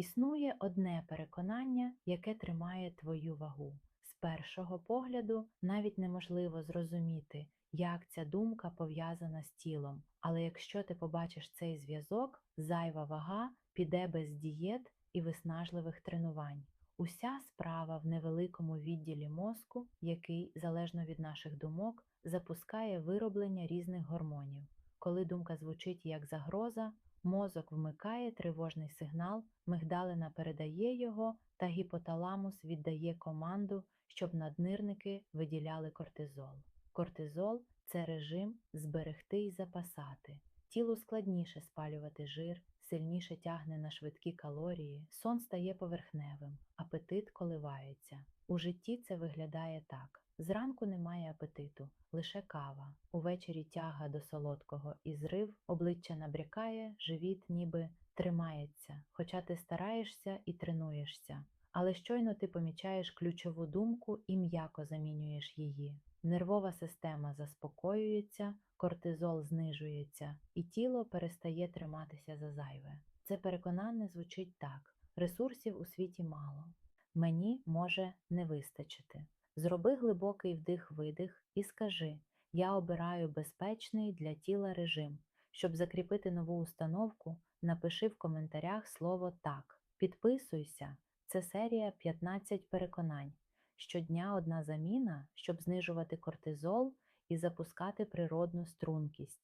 Існує одне переконання, яке тримає твою вагу. З першого погляду навіть неможливо зрозуміти, як ця думка пов'язана з тілом. Але якщо ти побачиш цей зв'язок, зайва вага піде без дієт і виснажливих тренувань. Уся справа в невеликому відділі мозку, який, залежно від наших думок, запускає вироблення різних гормонів. Коли думка звучить як загроза, мозок вмикає тривожний сигнал, мигдалина передає його, та гіпоталамус віддає команду, щоб наднирники виділяли кортизол. Кортизол це режим зберегти і запасати. Тілу складніше спалювати жир, сильніше тягне на швидкі калорії, сон стає поверхневим, апетит коливається. У житті це виглядає так: зранку немає апетиту, лише кава. Увечері тяга до солодкого і зрив, обличчя набрякає, живіт ніби тримається, хоча ти стараєшся і тренуєшся. Але щойно ти помічаєш ключову думку і м'яко замінюєш її. Нервова система заспокоюється, кортизол знижується, і тіло перестає триматися за зайве. Це переконання звучить так: ресурсів у світі мало. Мені може не вистачити. Зроби глибокий вдих-видих і скажи: Я обираю безпечний для тіла режим. Щоб закріпити нову установку, напиши в коментарях слово так. Підписуйся. Це серія 15 переконань. Щодня одна заміна, щоб знижувати кортизол і запускати природну стрункість.